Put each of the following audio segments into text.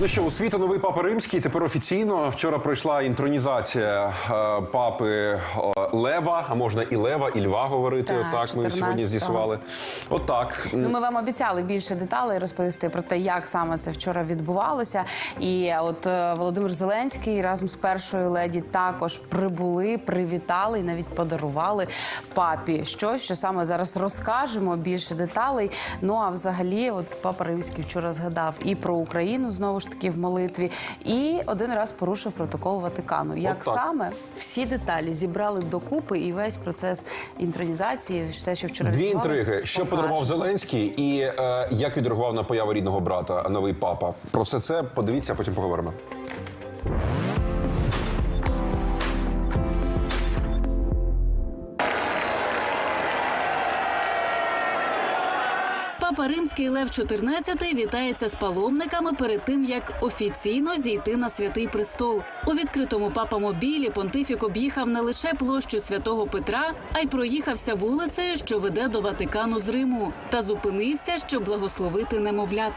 Ну що, у світу новий папа римський. Тепер офіційно вчора пройшла інтронізація е, папи е, Лева, а можна і Лева, і Льва говорити. Так, Отак ми сьогодні 14-го. з'ясували. Отак. Ну, ми вам обіцяли більше деталей розповісти про те, як саме це вчора відбувалося. І от е, Володимир Зеленський разом з першою леді також прибули, привітали і навіть подарували папі щось, що саме зараз розкажемо більше деталей. Ну а взагалі, от папа Римський вчора згадав і про Україну знову ж таки в молитві, і один раз порушив протокол Ватикану. Як От так. саме всі деталі зібрали докупи і весь процес інтронізації, все, що вчора Дві інтриги: що подарував Зеленський, і е, як відреагував на появу рідного брата, новий папа. Про все це подивіться, а потім поговоримо. Папа Римський Лев XIV вітається з паломниками перед тим, як офіційно зійти на святий престол. У відкритому папа-мобілі понтифік об'їхав не лише площу святого Петра, а й проїхався вулицею, що веде до Ватикану з Риму, та зупинився, щоб благословити немовлят.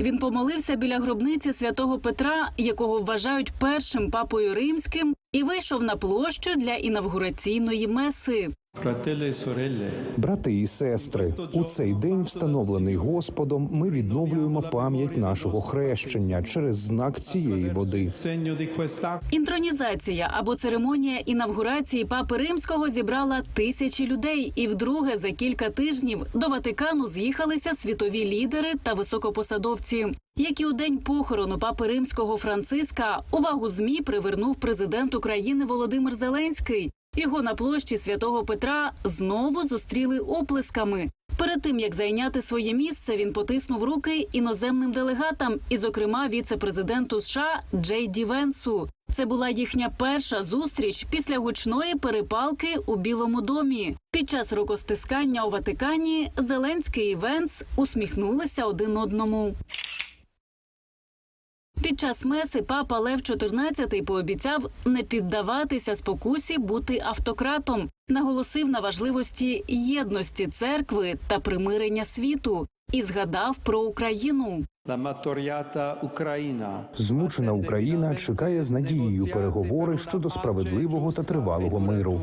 Він помолився біля гробниці святого Петра, якого вважають першим папою римським, і вийшов на площу для інавгураційної меси. Брати і сестри, у цей день, встановлений Господом, ми відновлюємо пам'ять нашого хрещення через знак цієї води. Інтронізація або церемонія інавгурації папи римського зібрала тисячі людей, і вдруге за кілька тижнів до Ватикану з'їхалися світові лідери та високопосадовці. Як і у день похорону папи римського Франциска, увагу змі привернув президент України Володимир Зеленський. Його на площі святого Петра знову зустріли оплесками. Перед тим як зайняти своє місце, він потиснув руки іноземним делегатам, і, зокрема, віце-президенту США Джей Ді Венсу. Це була їхня перша зустріч після гучної перепалки у Білому домі. Під час рукостискання у Ватикані Зеленський і Венс усміхнулися один одному. Під час меси папа Лев XIV пообіцяв не піддаватися спокусі бути автократом, наголосив на важливості єдності церкви та примирення світу і згадав про Україну. martoriata Змучена Україна чекає з надією переговори щодо справедливого та тривалого миру.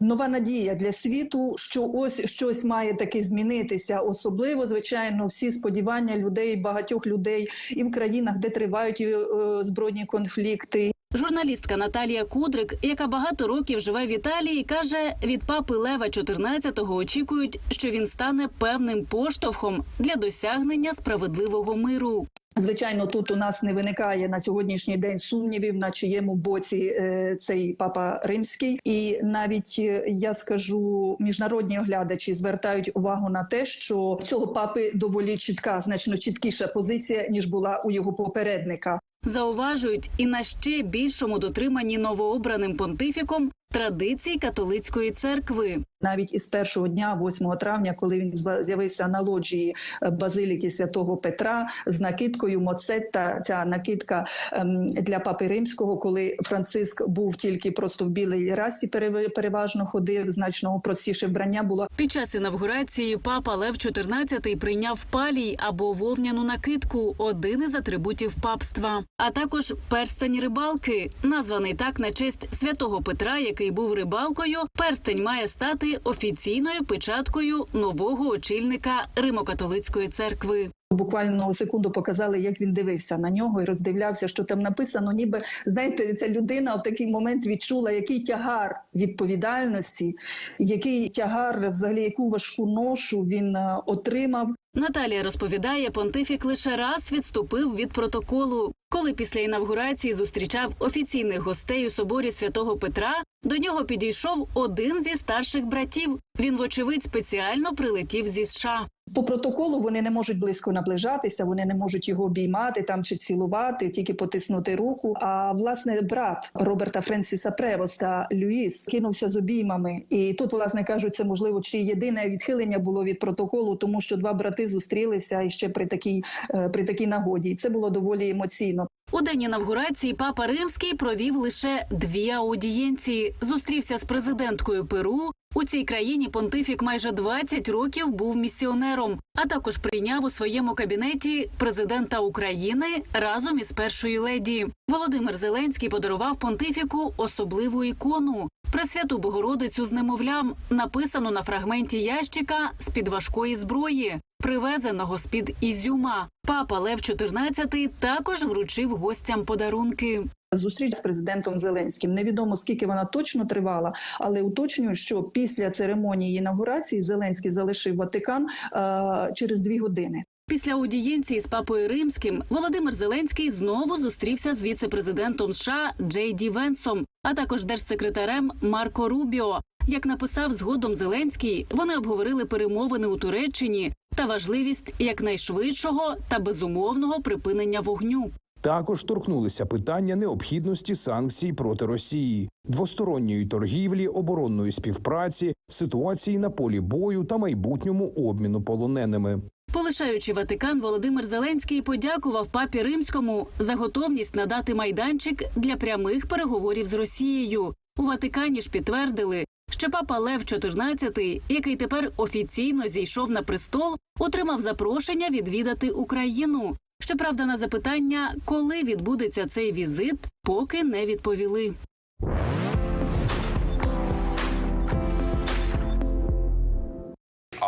нова надія для світу, що ось щось має таки змінитися. Особливо, звичайно, всі сподівання людей, багатьох людей і в країнах, де тривають е, збройні конфлікти, Журналістка Наталія Кудрик, яка багато років живе в Італії, каже: від папи Лева XIV очікують, що він стане певним поштовхом для досягнення справедливого миру. Звичайно, тут у нас не виникає на сьогоднішній день сумнівів, на чиєму боці е, цей папа римський, і навіть е, я скажу, міжнародні оглядачі звертають увагу на те, що цього папи доволі чітка, значно чіткіша позиція ніж була у його попередника. Зауважують і на ще більшому дотриманні новообраним понтифіком традицій католицької церкви. Навіть із першого дня, 8 травня, коли він з'явився на лоджії е, базиліки святого Петра з накидкою Моцетта, ця накидка ем, для папи римського, коли Франциск був тільки просто в білій расі, перев- переважно ходив, значно простіше вбрання було. Під час інавгурації папа Лев XIV прийняв палій або вовняну накидку, один із атрибутів папства, а також перстень рибалки, названий так на честь святого Петра, який був рибалкою. Перстень має стати офіційною печаткою нового очільника Римо-католицької церкви. Буквально секунду показали, як він дивився на нього і роздивлявся, що там написано. Ніби знаєте, ця людина в такий момент відчула, який тягар відповідальності, який тягар, взагалі, яку важку ношу він е, отримав. Наталія розповідає, понтифік лише раз відступив від протоколу. Коли після інавгурації зустрічав офіційних гостей у соборі святого Петра, до нього підійшов один зі старших братів. Він, вочевидь, спеціально прилетів зі США. По протоколу вони не можуть близько наближатися, вони не можуть його обіймати там чи цілувати, тільки потиснути руку. А власне брат Роберта Френсіса Превоста Люїс кинувся з обіймами. І тут, власне кажуть, це можливо чи єдине відхилення було від протоколу, тому що два брати зустрілися і ще при такій е, при такій нагоді. І це було доволі емоційно. У день інавгурації папа Римський провів лише дві аудієнції. Зустрівся з президенткою Перу. У цій країні понтифік майже 20 років був місіонером, а також прийняв у своєму кабінеті президента України разом із першою леді. Володимир Зеленський подарував понтифіку особливу ікону. Пресвяту Богородицю з немовлям написано на фрагменті ящика з під важкої зброї, привезеного з під Ізюма. Папа Лев XIV також вручив гостям подарунки. Зустріч з президентом Зеленським. Невідомо скільки вона точно тривала, але уточнюю, що після церемонії інаугурації Зеленський залишив Ватикан е, через дві години. Після аудієнції з папою римським Володимир Зеленський знову зустрівся з віце-президентом США Джей Ді Венсом, а також держсекретарем Марко Рубіо. Як написав згодом Зеленський, вони обговорили перемовини у Туреччині та важливість якнайшвидшого та безумовного припинення вогню. Також торкнулися питання необхідності санкцій проти Росії, двосторонньої торгівлі, оборонної співпраці, ситуації на полі бою та майбутньому обміну полоненими. Полишаючи Ватикан, Володимир Зеленський подякував папі римському за готовність надати майданчик для прямих переговорів з Росією. У Ватикані ж підтвердили, що папа Лев XIV, який тепер офіційно зійшов на престол, отримав запрошення відвідати Україну. Щоправда, на запитання, коли відбудеться цей візит, поки не відповіли.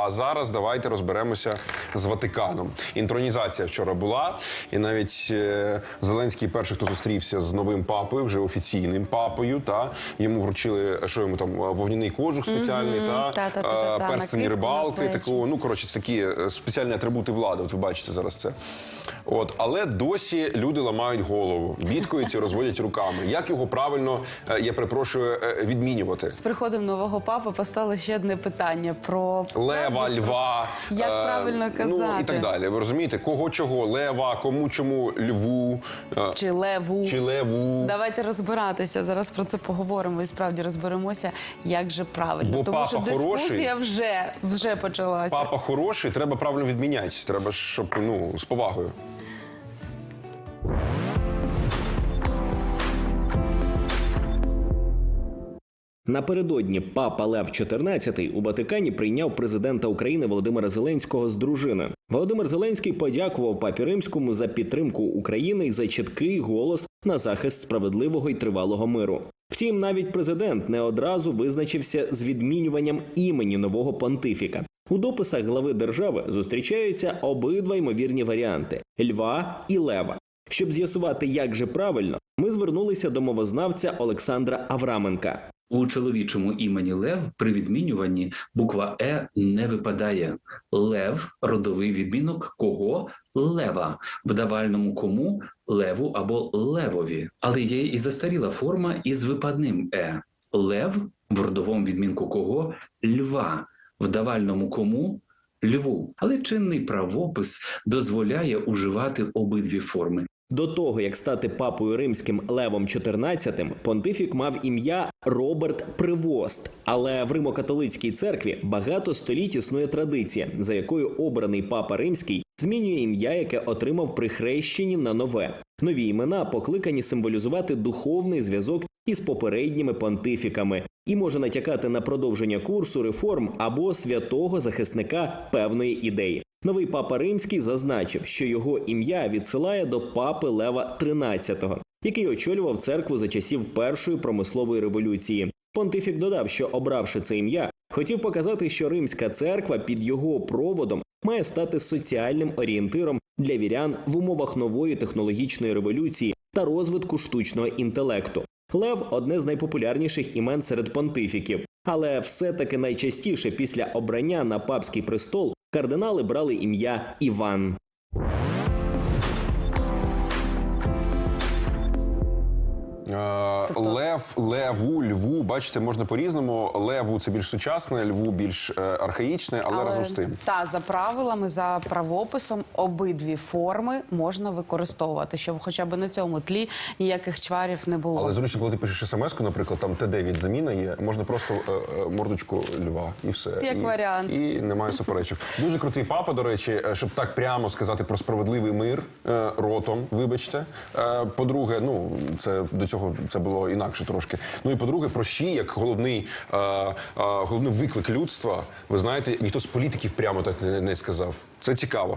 А зараз давайте розберемося з Ватиканом. Інтронізація вчора була, і навіть е, Зеленський перший, хто зустрівся з новим папою, вже офіційним папою. Та йому вручили, що йому там вогняний кожух спеціальний, та, е, перстень накидку рибалки, такого. Ну коротше, це такі е, спеціальні атрибути влади. От ви бачите зараз це. От, але досі люди ламають голову, бідкаються, розводять руками. Як його правильно, е, я перепрошую, е, відмінювати? З приходом нового папи постало ще одне питання про Лева, льва, Як е, правильно ну і казати? так далі. Ви розумієте, кого чого? Лева, кому чому льву е, чи леву. чи леву. Давайте розбиратися. Зараз про це поговоримо і справді розберемося, як же правильно. Бо Тому папа що дискусія вже, вже почалася. Папа хороший, треба правильно відмінятися. Треба, щоб ну з повагою. Напередодні папа Лев XIV у Ватикані прийняв президента України Володимира Зеленського з дружиною. Володимир Зеленський подякував папі римському за підтримку України і за чіткий голос на захист справедливого і тривалого миру. Втім, навіть президент не одразу визначився з відмінюванням імені нового понтифіка. У дописах глави держави зустрічаються обидва ймовірні варіанти льва і лева. Щоб з'ясувати, як же правильно, ми звернулися до мовознавця Олександра Авраменка. У чоловічому імені Лев при відмінюванні буква Е не випадає. Лев родовий відмінок кого? Лева. В давальному кому леву або левові. Але є і застаріла форма із випадним Е. Лев в родовому відмінку кого? Льва. В давальному кому льву. Але чинний правопис дозволяє уживати обидві форми. До того як стати папою римським Левом XIV, понтифік мав ім'я Роберт Привост. Але в Римо-католицькій церкві багато століть існує традиція, за якою обраний папа римський змінює ім'я, яке отримав при хрещенні на нове. Нові імена покликані символізувати духовний зв'язок із попередніми понтифіками і може натякати на продовження курсу реформ або святого захисника певної ідеї. Новий папа римський зазначив, що його ім'я відсилає до папи Лева XIII, який очолював церкву за часів першої промислової революції. Понтифік додав, що обравши це ім'я, хотів показати, що римська церква під його проводом має стати соціальним орієнтиром для вірян в умовах нової технологічної революції та розвитку штучного інтелекту. Лев одне з найпопулярніших імен серед понтифіків, але все-таки найчастіше після обрання на папський престол кардинали брали ім'я Іван. Лев, леву, льву, бачите, можна по-різному. Леву це більш сучасне, льву більш е, архаїчне, але, разом з тим. Та за правилами, за правописом, обидві форми можна використовувати, щоб хоча б на цьому тлі ніяких чварів не було. Але зручно, коли ти пишеш смс-ку, наприклад, там Т9 заміна є, можна просто е, е, мордочку льва і все. Як і, варіант. І немає суперечок. Дуже крутий папа, до речі, е, щоб так прямо сказати про справедливий мир е, ротом, вибачте. Е, По-друге, ну це до цього це було інакше трошки. Ну і по-друге, про щі, як головний, е, е, головний виклик людства. Ви знаєте, ніхто з політиків прямо так не, не сказав. Це цікаво.